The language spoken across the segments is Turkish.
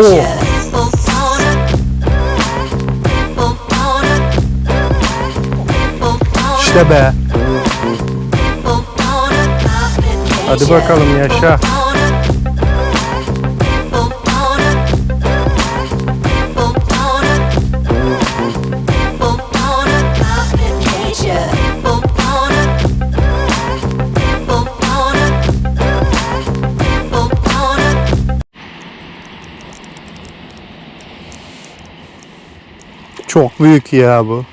Oo. İşte be. Hadi bakalım yaşa. Çok büyük ya bu.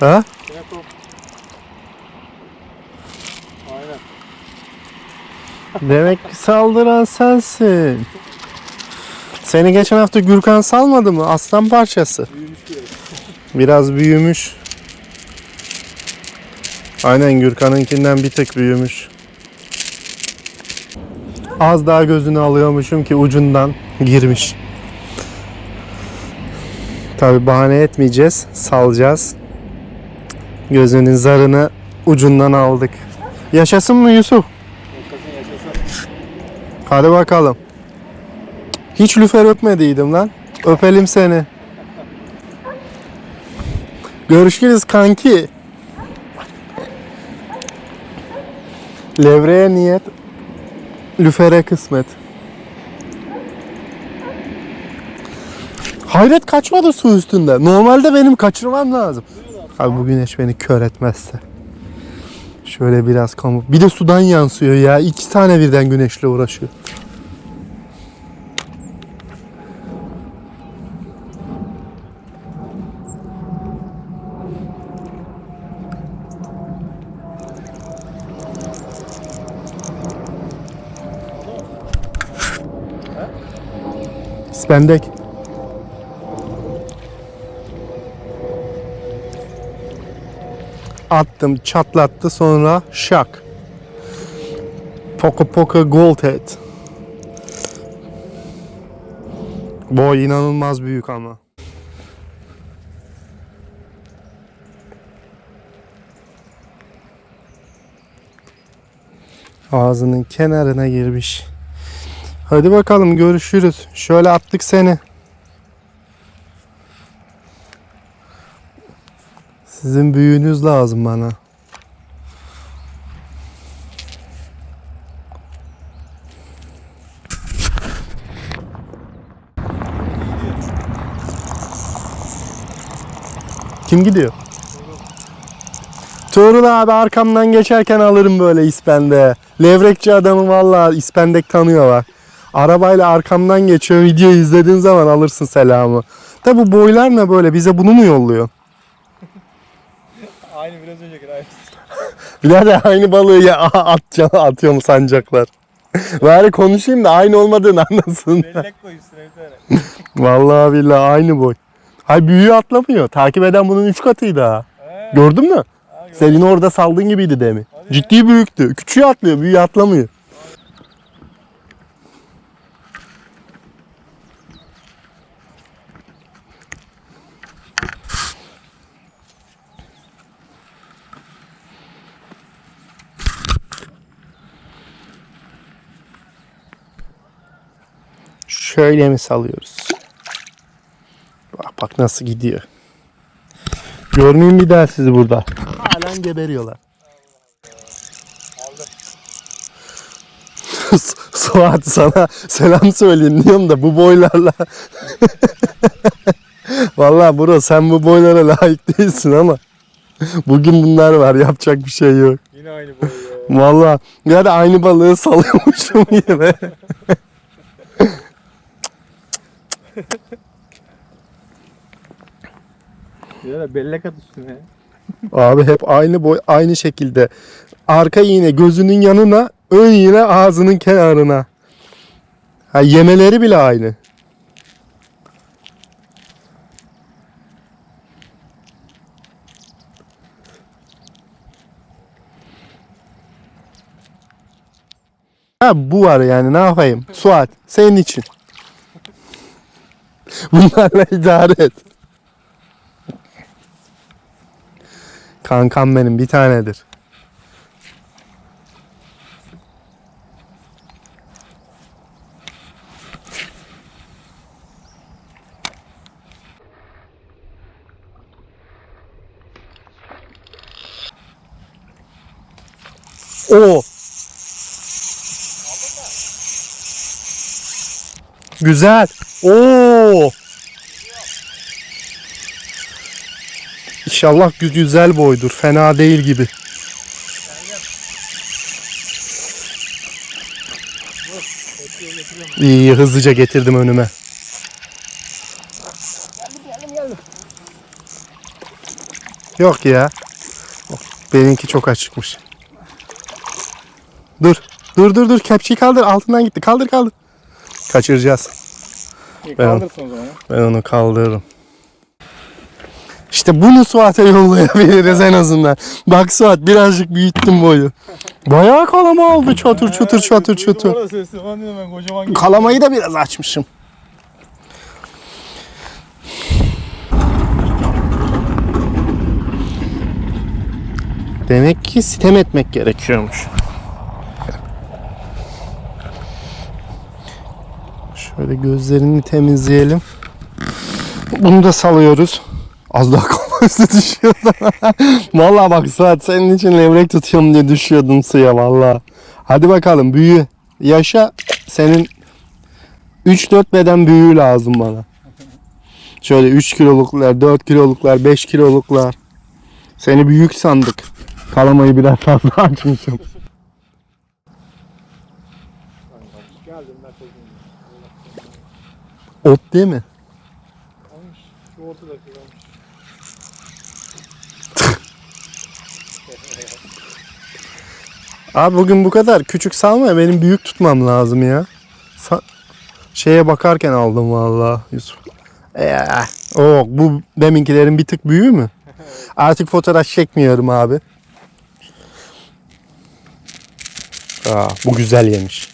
Ha? Aynen. Demek ki saldıran sensin. Seni geçen hafta Gürkan salmadı mı? Aslan parçası. Biraz büyümüş. Aynen Gürkan'ınkinden bir tık büyümüş. Az daha gözünü alıyormuşum ki ucundan girmiş. Tabi bahane etmeyeceğiz. Salacağız. Gözünün zarını ucundan aldık. Yaşasın mı Yusuf? Hadi bakalım. Hiç lüfer öpmediydim lan. Öpelim seni. Görüşürüz kanki. Levreye niyet, lüfere kısmet. Hayret kaçmadı su üstünde. Normalde benim kaçırmam lazım. Abi bu güneş beni kör etmezse. Şöyle biraz kamu. Bir de sudan yansıyor ya. İki tane birden güneşle uğraşıyor. İspendek. Attım, çatlattı sonra şak. Poco poco gold head. Boy inanılmaz büyük ama. Ağzının kenarına girmiş. Hadi bakalım görüşürüz. Şöyle attık seni. Sizin büyüğünüz lazım bana. Kim gidiyor? Tuğrul abi arkamdan geçerken alırım böyle ispende. Levrekçi adamı vallahi ispendek tanıyor bak. Arabayla arkamdan geçiyor videoyu izlediğin zaman alırsın selamı. Da bu boylar ne böyle bize bunu mu yolluyor? Aynı biraz önceki aynı. Birader aynı balığı ya atacağım, atıyor mu sancaklar? Bari konuşayım da aynı olmadığını anlasın. Bellek koy üstüne bir tane. Vallahi billahi aynı boy. Hay büyüğü atlamıyor. Takip eden bunun 3 katıydı ha. He. Gördün mü? Ha, gördüm. Senin orada saldığın gibiydi. Hadi ya. Ciddi büyüktü. Küçüğü atlıyor, büyüğü atlamıyor. Şöyle mi salıyoruz? Bak bak nasıl gidiyor. Görmeyeyim bir daha sizi burada. Halen geberiyorlar. Suat sana selam söyleyeyim diyorum da bu boylarla. Vallahi bro sen bu boylara layık değilsin ama bugün bunlar var yapacak bir şey yok. Yine aynı boy ya. Vallahi ya da aynı balığı salıyormuşum yine. Ya bellek at üstüne. Abi hep aynı boy aynı şekilde. Arka iğne gözünün yanına, ön iğne ağzının kenarına. Ha yemeleri bile aynı. Ha bu var yani ne yapayım? Suat senin için. Bunlarla idare et. Kankam benim bir tanedir. O. Güzel. Oo. İnşallah gü- güzel boydur. Fena değil gibi. İyi iyi, hızlıca getirdim önüme. Yok ya. Benimki çok açıkmış. Dur. Dur dur dur. Kepçeyi kaldır. Altından gitti. Kaldır kaldır. Kaçıracağız. İyi Ben- kaldırsın o zaman ya. Ben onu kaldırırım. İşte bunu Suat'a yollayabiliriz en azından. Bak Suat birazcık büyüttüm boyu. Bayağı kalama oldu çatır çatır çatır çatır. Kalamayı da biraz açmışım. Demek ki sitem etmek gerekiyormuş. Şöyle gözlerini temizleyelim. Bunu da salıyoruz. Az daha kafası düşüyordu. vallahi bak Suat senin için levrek tutuyorum diye düşüyordum suya vallahi. Hadi bakalım büyü. Yaşa senin 3-4 beden büyüğü lazım bana. Şöyle 3 kiloluklar, 4 kiloluklar, 5 kiloluklar. Seni büyük sandık. Kalamayı biraz fazla açmışım. Ot değil mi? Almış. Şu ortadaki almış. Abi bugün bu kadar küçük salma benim büyük tutmam lazım ya. Sa- şeye bakarken aldım vallahi Yusuf. Ee, o bu deminkilerin bir tık büyüğü mü? Artık fotoğraf çekmiyorum abi. Aa, bu güzel yemiş.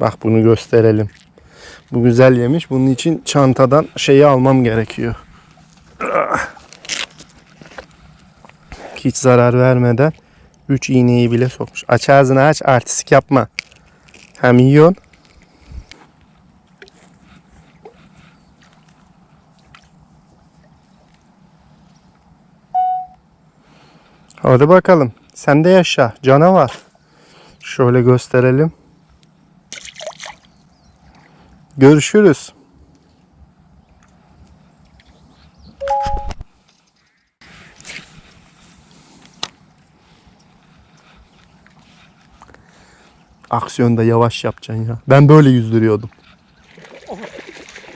Bak bunu gösterelim. Bu güzel yemiş. Bunun için çantadan şeyi almam gerekiyor. Ah. Hiç zarar vermeden 3 iğneyi bile sokmuş. Aç ağzını aç artistik yapma. Hem yiyorsun. Hadi bakalım. Sen de yaşa. Canavar. Şöyle gösterelim. Görüşürüz. Aksiyonda yavaş yapacaksın ya. Ben böyle yüzdürüyordum.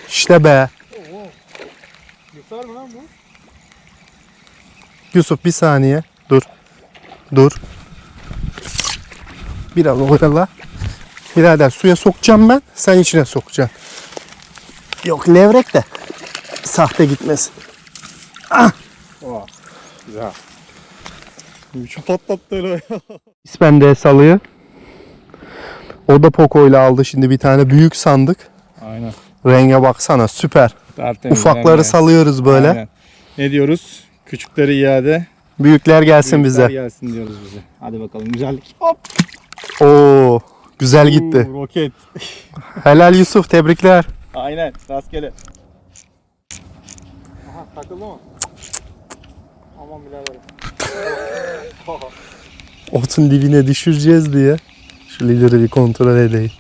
İşte be. Yırtar mı lan bu? Yusuf bir saniye. Dur. Dur. Biraz oyala. Birader suya sokacağım ben. Sen içine sokacaksın. Yok levrek de. Sahte gitmesin. Oha. Güzel. Üçü patlattı öyle. İspende salıyı. O da Poco ile aldı şimdi bir tane büyük sandık. Aynen. Renge baksana süper. Tertemiz. Ufakları yani. salıyoruz böyle. Aynen. Ne diyoruz? Küçükleri iade. Büyükler gelsin büyükler bize. gelsin diyoruz bize. Hadi bakalım güzellik. Hop. Oo, güzel gitti. Oo, roket. Helal Yusuf tebrikler. Aynen. Rastgele. Aha takıldı mı? Aman birader. Otun dibine düşüreceğiz diye. Şu lideri bir kontrol edeyim.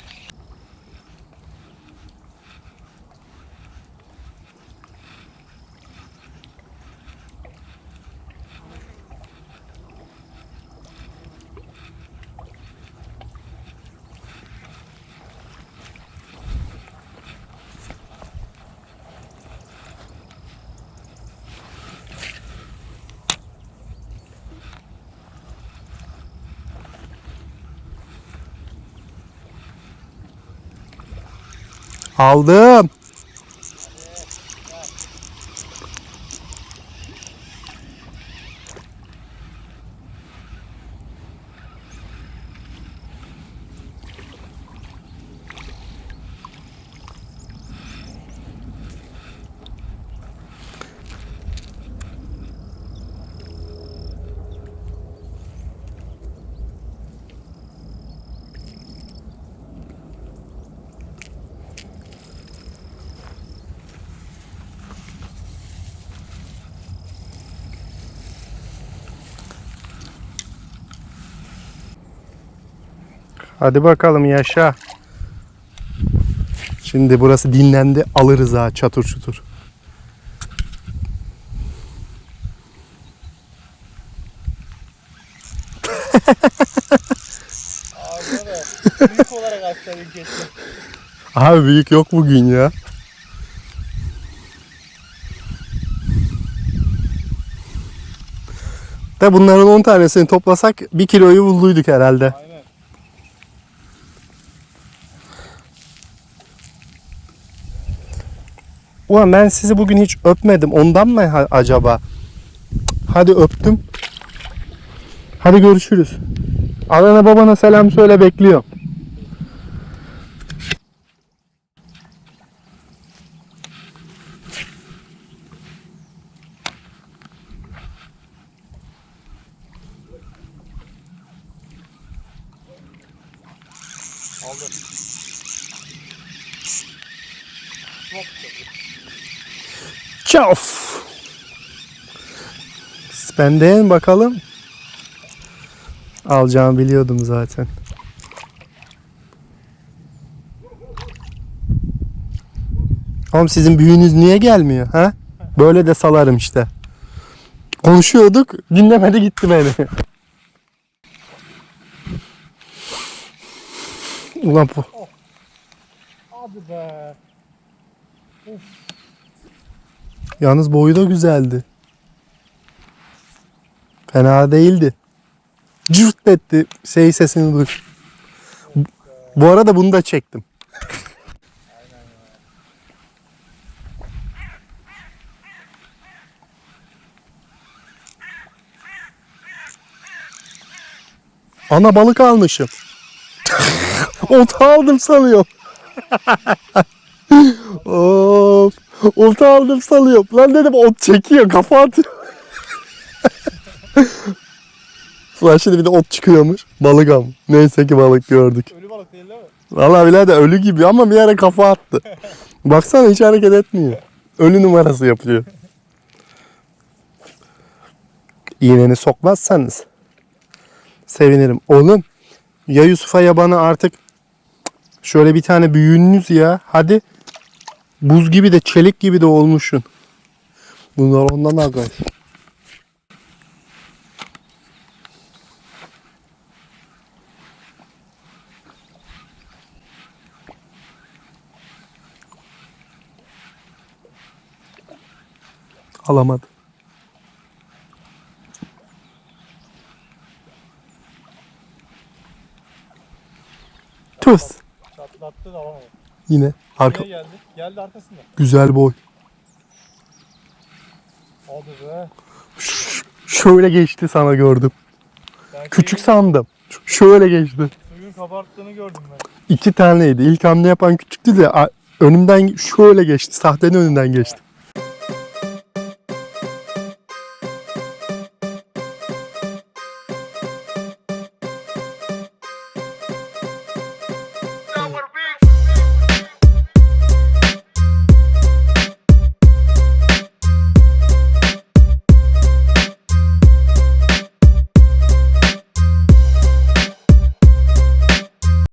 Aldım. Hadi bakalım yaşa. Şimdi burası dinlendi. Alırız ha çatır çutur. Abi büyük yok bugün ya. De bunların 10 tanesini toplasak 1 kiloyu bulduyduk herhalde. Aynen. Ulan ben sizi bugün hiç öpmedim. Ondan mı acaba? Hadi öptüm. Hadi görüşürüz. Anana babana selam söyle bekliyorum. Aldı. Çok Çaf. Spenden bakalım. Alacağımı biliyordum zaten. Oğlum sizin büyüğünüz niye gelmiyor ha? Böyle de salarım işte. Konuşuyorduk, dinlemedi gitti beni. Ulan bu. Hadi be. Yalnız boyu da güzeldi. Fena değildi. Cırt etti. Şey sesini duy. Bu arada bunu da çektim. Ana balık almışım. Olta aldım sanıyorum. of. Olta aldım sanıyorum. Lan dedim ot çekiyor kafa atıyor. Ulan şimdi bir de ot çıkıyormuş. Balık am. Neyse ki balık gördük. Ölü balık değil değil mi? Vallahi birader ölü gibi ama bir yere kafa attı. Baksana hiç hareket etmiyor. Ölü numarası yapıyor. İğneni sokmazsanız sevinirim. Oğlum ya Yusuf'a ya bana artık şöyle bir tane büyüğünüz ya. Hadi buz gibi de çelik gibi de olmuşsun. Bunlar ondan agay. Alamadı. Tuz. Yine arka Niye geldi? Geldi arkasında. güzel boy. Hadi be. Şöyle geçti sana gördüm. Ben Küçük sandım. Ş- Şöyle geçti. Suyun kabarttığını gördüm ben. İki taneydi. İlk hamle yapan küçüktü de a- önümden şöyle geçti. Sahtenin önünden geçti.